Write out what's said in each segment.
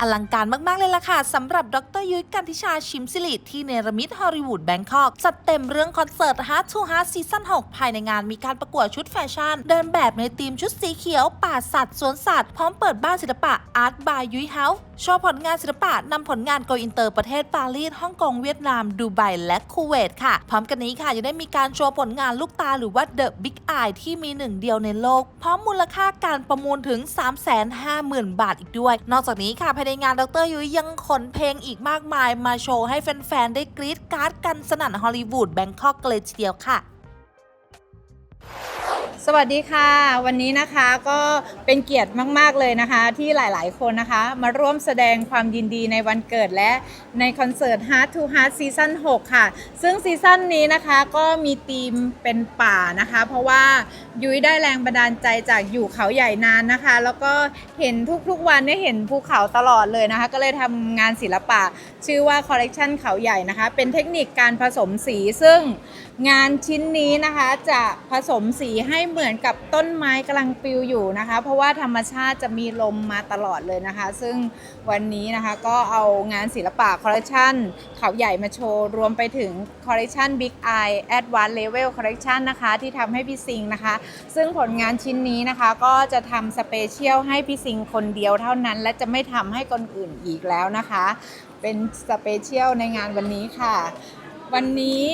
อลังการมากๆเลยล่ะค่ะสำหรับดรยุ้ยกันทิชาชิมสิริที่เนรมิตฮอลลีวูดแบงคอกจัดเต็มเรื่องคอนเสิร์ต Heart to Heart ซีซั่น6ภายในงานมีการประกวดชุดแฟชั่น เดินแบบในธีมชุดสีเขียว ป่าสัตว์สวนสัตว์พร้อมเปิดบ้านศิลปะอาร์ตบายยุ้ยเฮาส์โชว์ผลงานศิลปะนำผลงานโกอินเตอร์ประเทศปารีสฮ่องกงเวียดนาม ดูไบและคูเวตค่ะ พร้อมกันนี้ค่ะยังได้มีการโชว์ผลงานลูกตาหรือว่า The Big Eye ที่มีหนึ่งเดียวในโลก พร้อมมูลค่าการประมูลถึง 350,000 บาทอีกด้วย นอกจากนี้ค่ะภายในงานดรยุ้ยยังขนเพลงอีกมากมายมาโชว์ให้แฟนๆ ได้กรี๊ดการ์ดกันสนั่นฮอลลีวูดแบงคอกเลยทีเดียวค่ะ สวัสดีค่ะ วันนี้นะคะก็เป็นเกียรติมาก ๆ เลยนะคะ ที่หลายๆคนนะคะ มาร่วมแสดงความยินดีในวันเกิดและในคอนเสิร์ต Heart to Heart ซีซั่น6ค่ะ ซึ่งซีซั่นนี้นะคะก็มีธีมเป็นป่านะคะ เพราะว่ายุ้ยได้แรงบันดาลใจจากอยู่เขาใหญ่นานนะคะ แล้วก็เห็นทุกๆวันเนี่ยเห็นภูเขาตลอดเลยนะคะ ก็เลยทำงานศิลปะ ชื่อว่าคอลเลกชันเขาใหญ่นะคะ เป็นเทคนิคการผสมสีซึ่งงานชิ้นนี้นะคะจะผสมสีให้เหมือนกับต้นไม้กำลังปลิวอยู่นะคะ เพราะว่าธรรมชาติจะมีลมมาตลอดเลยนะคะ ซึ่งวันนี้นะคะก็เอางานศิลปะคอลเลกชันเขาใหญ่มาโชว์รวมไปถึงคอลเลกชัน Big Eye Advanced Level Collection นะคะที่ทำให้พี่ซิงนะคะ ซึ่งผลงานชิ้นนี้นะคะก็จะทำสเปเชียลให้พี่ซิงคนเดียวเท่านั้น และจะไม่ทำให้คนอื่นอีกแล้วนะคะ เป็นสเปเชียลในงานวันนี้ค่ะ วันนี้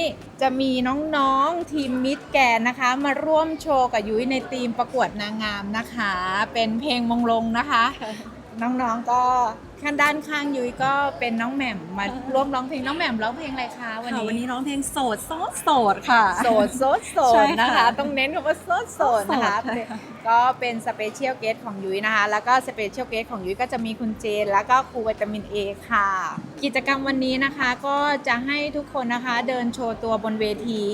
จะมีน้องๆทีมมิดแกนนะคะ มาร่วมโชว์กับยุ้ยในทีมประกวดนางงามนะคะ เป็นเพลงมงลงนะคะ น้องๆก็ข้างด้านข้างยุ้ยก็เป็นน้องแหม่มมาร่วมร้องเพลงน้องแหม่มร้องเพลงอะไรคะวันค่ะนี้วันนี้ร้องเพลงโสดโสดโสดค่ะ โสดโสดโสใช่ดค่ะนะคะ ต้องเน้นคำว่าโสดโสดนะคะ โสดค่ะ ก็เป็นสเปเชียลเกสของยุ้ยนะคะ แล้วก็สเปเชียลเกสของยุ้ยก็จะมีคุณเจน แล้วก็ครูวิตามินเอค่ะ กิจกรรมวันนี้นะคะก็จะให้ทุกคนนะคะเดินโชว์ตัวบนเวที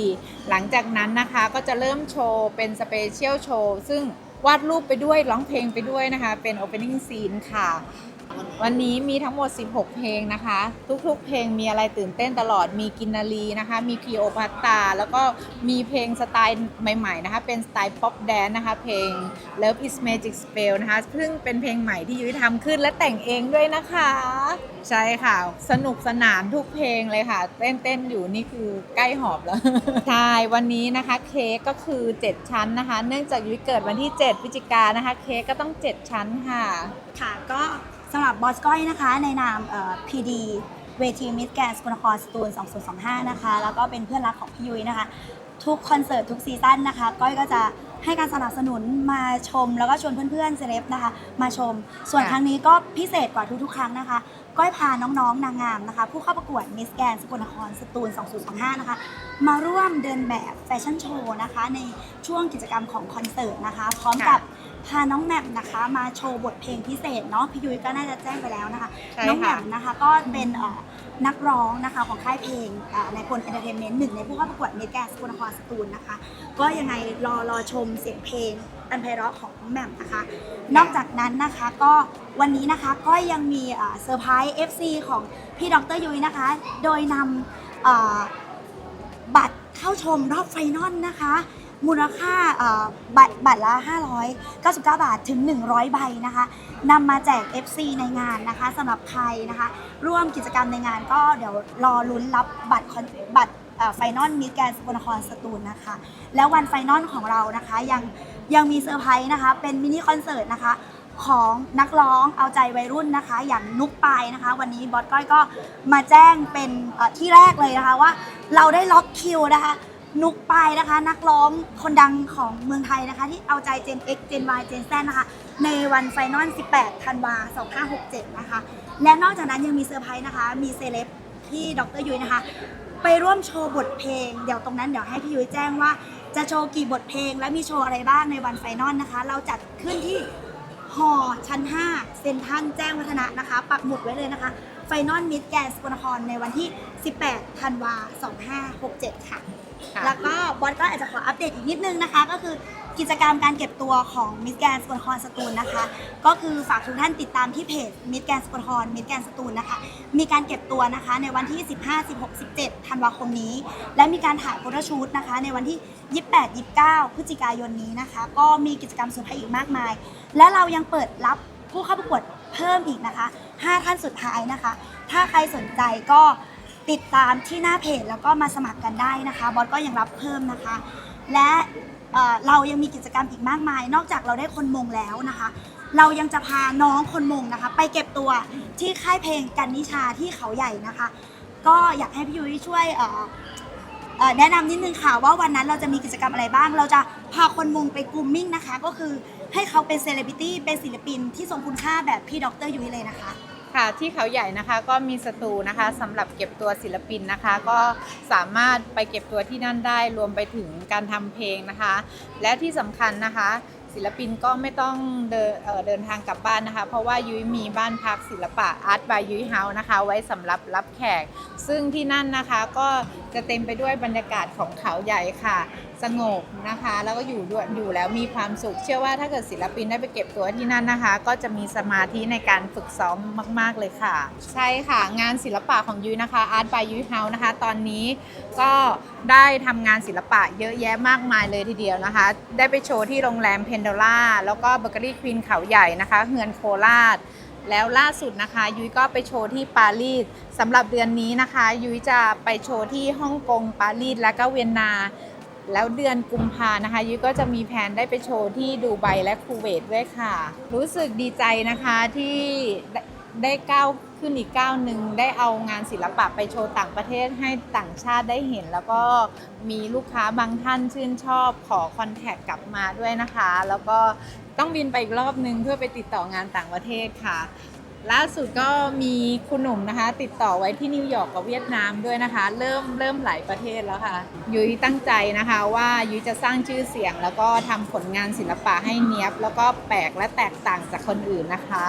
หลังจากนั้นนะคะก็จะเริ่มโชว์เป็นสเปเชียลโชว์ซึ่ง วาดรูปไปด้วยร้องเพลงไปด้วยนะคะ เป็น opening scene ค่ะ วันนี้มีทั้งหมด 16 เพลงนะคะ ทุกๆ เพลงมีอะไรตื่นเต้นตลอดมีกินนารีนะคะ มีคีโอพัตตา แล้วก็มีเพลงสไตล์ใหม่ๆนะคะ เป็นสไตล์ป๊อปแดนนะคะ เพลง Love is Magic Spell นะคะ ซึ่งเป็นเพลงใหม่ที่ยุ้ยทำขึ้นและแต่งเองด้วยนะคะ ใช่ค่ะ สนุกสนานทุกเพลงเลยค่ะ เต้นๆ อยู่นี่คือใกล้หอบแล้ว ใช่ วันนี้นะคะเค้กก็คือ 7 ชั้นนะคะ เนื่องจากยุ้ยเกิดวันที่ 7พฤศจิกายนนะคะ เค้กก็ต้อง 7 ชั้นค่ะ ค่ะก็ สำหรับบอสก้อยนะคะ ในนามเอ่อ PD เวทีมิดแกนสกลนครสตูล2025 นะคะ แล้วก็เป็นเพื่อนรักของพี่ยุ้ยนะคะ ทุกคอนเสิร์ตทุกซีซั่นนะคะ ก้อยก็จะให้การสนับสนุนมาชมแล้วก็ชวนเพื่อนๆเซเลบนะคะ มาชม ส่วนค่ะครั้งนี้ก็พิเศษกว่าทุกๆ ครั้งนะคะ ก้อยพาน้องๆ นางงามนะคะ ผู้เข้าประกวดมิสแกนสกลนครสตูล 2025 นะคะ มาร่วมเดินแบบแฟชั่นโชว์นะคะ ในช่วงกิจกรรมของคอนเสิร์ตนะคะ พร้อมกับ พาน้องแหม่มนะคะมาโชว์บทเพลงพิเศษเนาะพี่ยุ้ยก็น่าจะแจ้งไปแล้วนะคะ ใช่น้องแหม่ค่ะมนะคะก็เป็นเอ่อนักร้องนะคะของค่ายเพลงเอ่อในพลเอนเตอร์เทนเมนต์หนึ่งในผู้เข้าประกวดมิสแกรนด์สกลนครสตูลนะคะ ก็ยังไงรอรอชมเสียงเพลงอันไพเราะของน้องแหม่มนะคะ นอกจากนั้นนะคะก็วันนี้นะคะก็ยังมีเอ่อเซอร์ไพรส์ FC ของพี่ดรยุ้ยนะคะ โดยนำเอ่อ บัตรเข้าชมรอบไฟนอลนะคะ มูลค่าเอ่อบัตรบัตรละ 599 บาทถึง 100 ใบนะคะนำมาแจก FC ในงานนะคะสำหรับใครนะคะ ร่วมกิจกรรมในงานก็เดี๋ยวรอลุ้นรับบัตรคอนบัตรไฟนอลมิสแกนสกลนครสตูลนะคะ แล้ววันไฟนอลของเรานะคะยังยังมีเซอร์ไพรส์นะคะ เป็นมินิคอนเสิร์ตนะคะของนักร้องเอาใจวัยรุ่นนะคะ อย่างนุกปายนะคะ วันนี้บอสก้อยก็มาแจ้งเป็นเอ่อที่แรกเลยนะคะว่า เราได้ล็อกคิวนะคะ นุกปายนะคะ นักร้องคนดังของเมืองไทยนะคะ ที่เอาใจ Gen X Gen Y Gen Z นะคะ ในวันไฟนอล 18 ธันวา 2567 นะคะ และนอกจากนั้นยังมีเซอร์ไพรส์นะคะ มีเซเลบที่ดรยุ้ยนะคะ ไปร่วมโชว์บทเพลง เดี๋ยวตรงนั้นเดี๋ยวให้พี่ยุ้ยแจ้งว่าจะโชว์กี่บทเพลงและมีโชว์อะไรบ้างในวันไฟนอลนะคะ เราจัดขึ้นที่หอชั้น 5 เซ็นทรัลแจ้งวัฒนะนะคะ ปักหมุดไว้เลยนะคะ ไฟนอลมิดแกนสกลนครในวันที่ 18 ธันวา 2567 ค่ะ ค่ะแล้วก็บอสก็อาจจะขออัปเดตอีกนิดนึงนะคะ ก็คือกิจกรรมการเก็บตัวของมิสแกนสกลนครสตูลนะคะ ก็คือฝากทุกท่านติดตามที่เพจมิสแกนสกลนครมิสแกนสตูลนะคะ มีการเก็บตัวนะคะในวันที่ 15 16 17 ธันวาคมนี้ และมีการถ่ายโฟโต้ชูตนะคะในวันที่ 28 29 พฤศจิกายนนี้นะคะ ก็มีกิจกรรมเซอร์ไพรส์อีกมากมาย และเรายังเปิดรับผู้เข้าประกวดเพิ่มอีกนะคะ 5 ท่านสุดท้ายนะคะ ถ้าใครสนใจก็ ติดตามที่หน้าเพจแล้วก็มาสมัครกันได้นะคะ บอสก็ยังรับเพิ่มนะคะ และเอ่อเรายังมีกิจกรรมอีกมากมาย นอกจากเราได้คนมงแล้วนะคะ เรายังจะพาน้องคนมงนะคะ ไปเก็บตัวที่ค่ายเพลงกันนิชาที่เขาใหญ่นะคะ ก็อยากให้พี่ยุ้ยช่วยเอ่อเอ่อแนะนำนิดนึงค่ะว่าวันนั้นเราจะมีกิจกรรมอะไรบ้าง เราจะพาคนมงไปกรูมมิ่งนะคะ ก็คือให้เขาเป็นเซเลบริตี้เป็นศิลปินที่ทรงคุณค่าแบบพี่ดรยุ้ยเลยนะคะ ค่ะที่เขาใหญ่นะคะก็มีสตูนะคะสำหรับเก็บตัวศิลปินนะคะ ก็สามารถไปเก็บตัวที่นั่นได้รวมไปถึงการทำเพลงนะคะ และที่สำคัญนะคะ ศิลปินก็ไม่ต้องเดินเดินทางกลับบ้านนะคะ เพราะว่ายุ้ยมีบ้านพักศิลปะอาร์ตบายุ้ยเฮาส์นะคะ ไว้สำหรับรับแขก ซึ่งที่นั่นนะคะก็จะเต็มไปด้วยบรรยากาศของเขาใหญ่ค่ะ สงบนะคะ แล้วก็อยู่ด้วยอยู่แล้วมีความสุข เชื่อว่าถ้าเกิดศิลปินได้ไปเก็บตัวที่นั่นนะคะ ก็จะมีสมาธิในการฝึกซ้อมมาก ๆ เลยค่ะ ใช่ค่ะงานศิลปะของยุ้ยนะคะ Art by ยุ้ยเฮาส์นะคะ ตอนนี้ก็ได้ทำงานศิลปะเยอะแยะมากมายเลยทีเดียวนะคะ ได้ไปโชว์ที่โรงแรมเพนโดล่าแล้วก็เบเกอรี่ควีนเขาใหญ่นะคะเฮือนโคราช แล้วล่าสุดนะคะ ยุ้ยก็ไปโชว์ที่ปารีสสำหรับเดือนนี้นะคะ ยุ้ยจะไปโชว์ที่ฮ่องกงปารีสและก็เวียนนา แล้วเดือนกุมภานะคะ ยุ้ยก็จะมีแผนได้ไปโชว์ที่ดูไบและคูเวตด้วยค่ะ รู้สึกดีใจนะคะที่ ได้ก้าวขึ้นอีกก้าวหนึ่งได้เอางานศิลปะไปโชว์ต่างประเทศให้ต่างชาติได้เห็น แล้วก็มีลูกค้าบางท่านชื่นชอบขอคอนแทคกลับมาด้วยนะคะ แล้วก็ต้องบินไปอีกรอบนึงเพื่อไปติดต่องานต่างประเทศค่ะ ล่าสุดก็มีคุณหนุ่มนะคะ ติดต่อไว้ที่นิวยอร์กกับเวียดนามด้วยนะคะ เริ่มเริ่มหลายประเทศแล้วค่ะ ยุ้ยตั้งใจนะคะว่ายุ้ยจะสร้างชื่อเสียง แล้วก็ทำผลงานศิลปะให้เนี้ยบ แล้วก็แปลกและแตกต่างจากคนอื่นนะคะ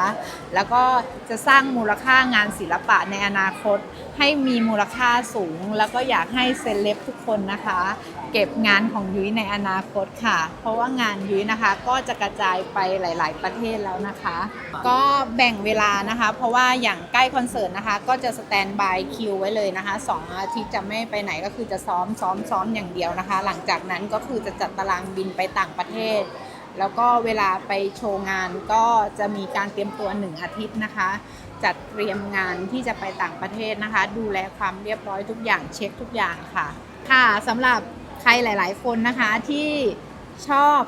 แล้วก็จะสร้างมูลค่างานศิลปะในอนาคต ให้มีมูลค่าสูง แล้วก็อยากให้เซเลบทุกคนนะคะ เก็บงานของยุ้ยในอนาคตค่ะ เพราะว่างานยุ้ยนะคะก็จะกระจายไปหลาย ๆ ประเทศแล้วนะคะ ก็แบ่งเวลานะคะ เพราะว่าอย่างใกล้คอนเสิร์ตนะคะ ก็จะสแตนบายคิวไว้เลยนะคะสองอาทิตย์จะไม่ไปไหนก็คือจะซ้อมซ้อมซ้อมอย่างเดียวนะคะ หลังจากนั้นก็คือจะจัดตารางบินไปต่างประเทศ แล้วก็เวลาไปโชว์งานก็จะมีการเตรียมตัวหนึ่งอาทิตย์นะคะ จัดเตรียมงานที่จะไปต่างประเทศนะคะ ดูแลความเรียบร้อยทุกอย่างเช็คทุกอย่างค่ะ ค่ะสำหรับใครหลาย ๆ คนนะคะที่ ชอบ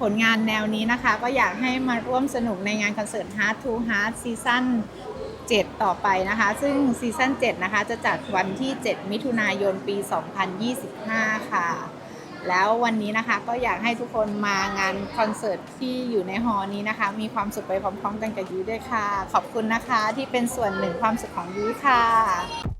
ผลงานแนวนี้นะคะ ก็อยากให้มาร่วมสนุกในงานคอนเสิร์ต Heart to Heart ซีซั่น7 ต่อไปนะคะ ซึ่งซีซั่น7นะคะ จะจัดวันที่ 7 มิถุนายนปี 2025 ค่ะ แล้ววันนี้นะคะก็อยากให้ทุกคนมางานคอนเสิร์ตที่อยู่ในฮอลนี้นะคะ มีความสุขไปพร้อมๆกันกับยุ้ยด้วยค่ะ ขอบคุณนะคะที่เป็นส่วนหนึ่งความสุขของยุ้ยค่ะ